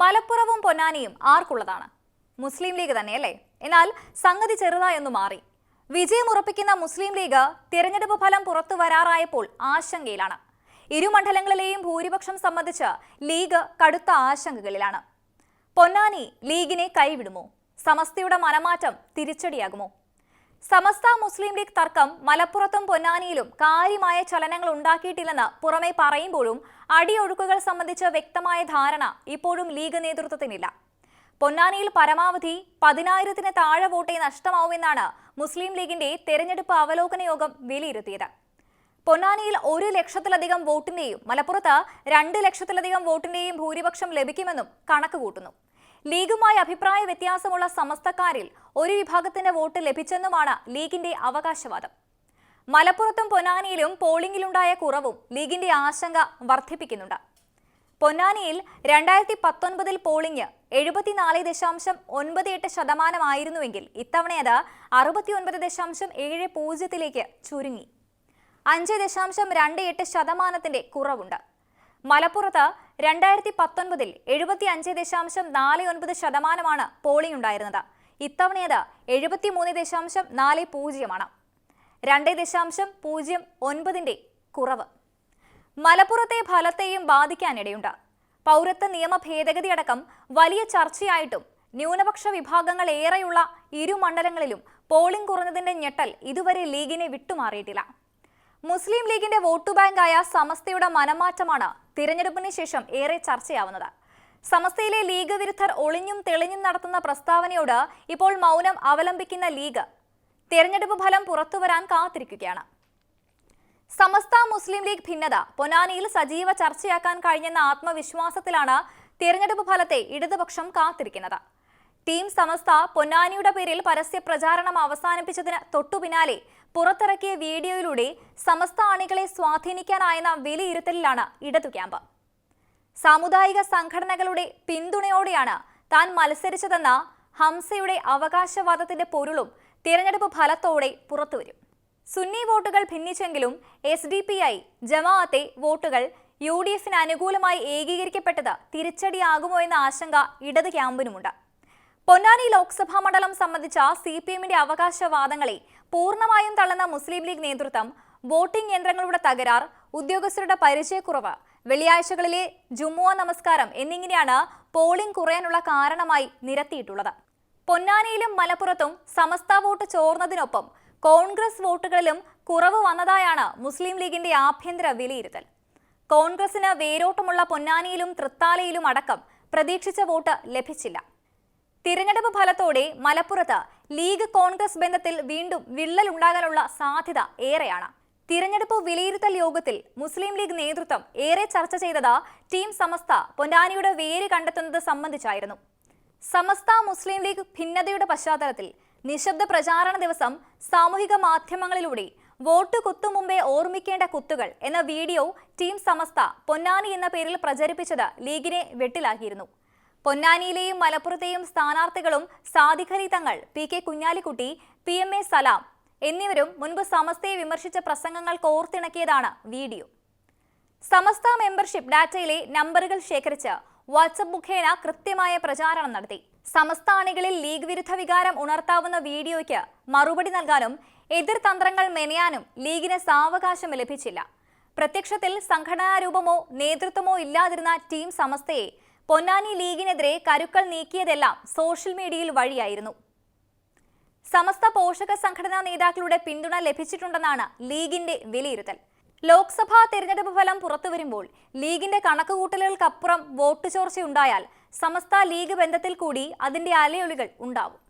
മലപ്പുറവും പൊന്നാനിയും ആർക്കുള്ളതാണ്? മുസ്ലിം league തന്നെയല്ലേ? എന്നാൽ സംഗതി ചെറുതായൊന്നു മാറി. വിജയമുറപ്പിക്കുന്ന മുസ്ലിം ലീഗ് തിരഞ്ഞെടുപ്പ് ഫലം പുറത്തു വരാറായപ്പോൾ ആശങ്കയിലാണ്. ഇരു മണ്ഡലങ്ങളിലെയും ഭൂരിപക്ഷം സംബന്ധിച്ച് ലീഗ് കടുത്ത ആശങ്കകളിലാണ്. പൊന്നാനി ലീഗിനെ കൈവിടുമോ? സമസ്തയുടെ മനമാറ്റം തിരിച്ചടിയാകുമോ? സമസ്ത മുസ്ലിം ലീഗ് തർക്കം മലപ്പുറത്തും പൊന്നാനിയിലും കാര്യമായ ചലനങ്ങൾ ഉണ്ടാക്കിയിട്ടില്ലെന്ന് പുറമെ പറയുമ്പോഴും അടിയൊഴുക്കുകൾ സംബന്ധിച്ച് വ്യക്തമായ ധാരണ ഇപ്പോഴും ലീഗ് നേതൃത്വത്തിനില്ല. പൊന്നാനിയിൽ പരമാവധി പതിനായിരത്തിന് താഴെ വോട്ടേ നഷ്ടമാവുമെന്നാണ് മുസ്ലിം ലീഗിന്റെ തെരഞ്ഞെടുപ്പ് അവലോകന യോഗം വിലയിരുത്തിയത്. പൊന്നാനിയിൽ ഒരു ലക്ഷത്തിലധികം വോട്ടിന്റെയും മലപ്പുറത്ത് രണ്ട് ലക്ഷത്തിലധികം വോട്ടിന്റെയും ഭൂരിപക്ഷം ലഭിക്കുമെന്നും കണക്ക് കൂട്ടുന്നു ലീഗുമായി അഭിപ്രായ വ്യത്യാസമുള്ള സമസ്തക്കാരിൽ ഒരു വിഭാഗത്തിന് വോട്ട് ലഭിച്ചെന്നുമാണ് ലീഗിന്റെ അവകാശവാദം. മലപ്പുറത്തും പൊന്നാനിയിലും പോളിംഗിലുണ്ടായ കുറവും ലീഗിന്റെ ആശങ്ക വർദ്ധിപ്പിക്കുന്നുണ്ട്. പൊന്നാനിയിൽ രണ്ടായിരത്തി പത്തൊൻപതിൽ പോളിംഗ് എഴുപത്തിനാല് ദശാംശം ഒൻപത് എട്ട് ശതമാനമായിരുന്നുവെങ്കിൽ ഇത്തവണ അത് അറുപത്തിയൊൻപത് ദശാംശം ഏഴ് പൂജ്യത്തിലേക്ക് ചുരുങ്ങി. അഞ്ച് ദശാംശം രണ്ട് എട്ട് ശതമാനത്തിന്റെ കുറവുണ്ട്. മലപ്പുറത്ത് രണ്ടായിരത്തി പത്തൊൻപതിൽ എഴുപത്തി അഞ്ച് ദശാംശം നാല് ഒൻപത് ശതമാനമാണ് പോളിംഗ് ഉണ്ടായിരുന്നത്. ഇത്തവണയത് എഴുപത്തി മൂന്ന് ദശാംശം നാല് പൂജ്യമാണ്. രണ്ട് ദശാംശം പൂജ്യം ഒൻപതിന്റെ കുറവ്. മലപ്പുറത്തെ ഫലത്തെയും ബാധിക്കാനിടയുണ്ട്. പൗരത്വ നിയമ ഭേദഗതി അടക്കം വലിയ ചർച്ചയായിട്ടും ന്യൂനപക്ഷ വിഭാഗങ്ങൾ ഏറെയുള്ള ഇരു മണ്ഡലങ്ങളിലും പോളിംഗ് കുറഞ്ഞതിന്റെ ഞെട്ടൽ ഇതുവരെ ലീഗിനെ വിട്ടുമാറിയിട്ടില്ല. മുസ്ലിം ലീഗിന്റെ വോട്ടു ബാങ്കായ സമസ്തയുടെ മനമാറ്റമാണ് തിരഞ്ഞെടുപ്പിന് ശേഷം ഏറെ ചർച്ചയാവുന്നത്. സമസ്തയിലെ ലീഗ് വിരുദ്ധർ ഒളിഞ്ഞും തെളിഞ്ഞും നടത്തുന്ന പ്രസ്താവനയോട് ഇപ്പോൾ മൗനം അവലംബിക്കുന്ന ലീഗ്. തെരഞ്ഞെടുപ്പ് ഫലം പുറത്തുവരാൻ കാത്തിരിക്കുകയാണ്. സമസ്ത മുസ്ലിം ലീഗ് ഭിന്നത പൊന്നാനിയിൽ സജീവ ചർച്ചയാക്കാൻ കഴിഞ്ഞെന്ന ആത്മവിശ്വാസത്തിലാണ് തിരഞ്ഞെടുപ്പ് ഫലത്തെ ഇടതുപക്ഷം കാത്തിരിക്കുന്നത്. ടീം സമസ്ത പൊന്നാനിയുടെ പേരിൽ പരസ്യ പ്രചാരണം അവസാനിപ്പിച്ചതിന് തൊട്ടുപിന്നാലെ പുറത്തിറക്കിയ വീഡിയോയിലൂടെ സമസ്ത അണികളെ സ്വാധീനിക്കാനായെന്ന വിലയിരുത്തലിലാണ് ഇടതു ക്യാമ്പ്. സാമുദായിക സംഘടനകളുടെ പിന്തുണയോടെയാണ് താൻ മത്സരിച്ചതെന്ന ഹംസയുടെ അവകാശവാദത്തിന്റെ പൊരുളും തിരഞ്ഞെടുപ്പ് ഫലത്തോടെ പുറത്തുവരും. സുന്നി വോട്ടുകൾ ഭിന്നിച്ചെങ്കിലും S D P I Jamaat-e വോട്ടുകൾ യു ഡി എഫിന് അനുകൂലമായി ഏകീകരിക്കപ്പെട്ടത് തിരിച്ചടിയാകുമോ എന്ന ആശങ്ക ഇടത് ക്യാമ്പിനുമുണ്ട്. പൊന്നാനി ലോക്സഭാ മണ്ഡലം സംബന്ധിച്ച സി പി എമ്മിന്റെ അവകാശവാദങ്ങളെ പൂർണമായും തള്ളുന്ന മുസ്ലിം ലീഗ് നേതൃത്വം വോട്ടിംഗ് യന്ത്രങ്ങളുടെ തകരാർ ഉദ്യോഗസ്ഥരുടെ പരിചയക്കുറവ് വെള്ളിയാഴ്ചകളിലെ ജുമുഅ നമസ്കാരം എന്നിങ്ങനെയാണ് പോളിംഗ് കുറയാനുള്ള കാരണമായി നിരത്തിയിട്ടുള്ളത്. പൊന്നാനിയിലും മലപ്പുറത്തും സമസ്ത വോട്ട് ചോർന്നതിനൊപ്പം കോൺഗ്രസ് വോട്ടുകളിലും കുറവ് വന്നതായാണ് മുസ്ലിം ലീഗിന്റെ ആഭ്യന്തര വിലയിരുത്തൽ. കോൺഗ്രസിന് വേരോട്ടമുള്ള പൊന്നാനിയിലും തൃത്താലയിലും അടക്കം പ്രതീക്ഷിച്ച വോട്ട് ലഭിച്ചില്ല. തിരഞ്ഞെടുപ്പ് ഫലത്തോടെ മലപ്പുറത്ത് ലീഗ് കോൺഗ്രസ് ബന്ധത്തിൽ വീണ്ടും വിള്ളൽ ഉണ്ടാകാനുള്ള സാധ്യത ഏറെയാണ്. തിരഞ്ഞെടുപ്പ് വിലയിരുത്തൽ യോഗത്തിൽ മുസ്ലിം ലീഗ് നേതൃത്വം ഏറെ ചർച്ച ചെയ്തത് ടീം സമസ്ത പൊന്നാനിയുടെ വേര് കണ്ടെത്തുന്നത് സംബന്ധിച്ചായിരുന്നു. സമസ്ത മുസ്ലിം ലീഗ് ഭിന്നതയുടെ പശ്ചാത്തലത്തിൽ നിശബ്ദ പ്രചാരണ ദിവസം സാമൂഹിക മാധ്യമങ്ങളിലൂടെ വോട്ട് കുത്തുമുമ്പേ ഓർമ്മിക്കേണ്ട കുത്തുകൾ എന്ന വീഡിയോ ടീം സമസ്ത പൊന്നാനി എന്ന പേരിൽ പ്രചരിപ്പിച്ചത് ലീഗിനെ വെട്ടിലാക്കിയിരുന്നു. പൊന്നാനിയിലെയും മലപ്പുറത്തെയും സ്ഥാനാർത്ഥികളും Sadiqali Thangal P K Kunhalikutty P M A Salam എന്നിവരും മുൻപ് സമസ്തയെ വിമർശിച്ച പ്രസംഗങ്ങൾ കോർത്തിണക്കിയതാണ് വീഡിയോ. സമസ്ത മെമ്പർഷിപ്പ് ഡാറ്റയിലെ നമ്പറുകൾ ശേഖരിച്ച് വാട്സപ്പ് മുഖേന കൃത്യമായ പ്രചാരണം നടത്തി. സമസ്ത അണികളിൽ ലീഗ് വിരുദ്ധ വികാരം ഉണർത്താവുന്ന വീഡിയോയ്ക്ക് മറുപടി നൽകാനും എതിർ തന്ത്രങ്ങൾ മെനയാനും ലീഗിന് സാവകാശം ലഭിച്ചില്ല. പ്രത്യക്ഷത്തിൽ സംഘടനാ രൂപമോ നേതൃത്വമോ ഇല്ലാതിരുന്ന ടീം സമസ്തയെ പൊന്നാനി ലീഗിനെതിരെ കരുക്കൾ നീക്കിയതെല്ലാം സോഷ്യൽ മീഡിയയിൽ വഴിയായിരുന്നു. സമസ്ത പോഷക സംഘടനാ നേതാക്കളുടെ പിന്തുണ ലഭിച്ചിട്ടുണ്ടെന്നാണ് ലീഗിന്റെ വിലയിരുത്തൽ. ലോക്സഭാ തെരഞ്ഞെടുപ്പ് ഫലം പുറത്തുവരുമ്പോൾ ലീഗിന്റെ കണക്കുകൂട്ടലുകൾക്കപ്പുറം വോട്ട് ചോർച്ചയുണ്ടായാൽ സമസ്ത ലീഗ് ബന്ധത്തിൽ കൂടി അതിന്റെ അലയൊലികൾ ഉണ്ടാവും.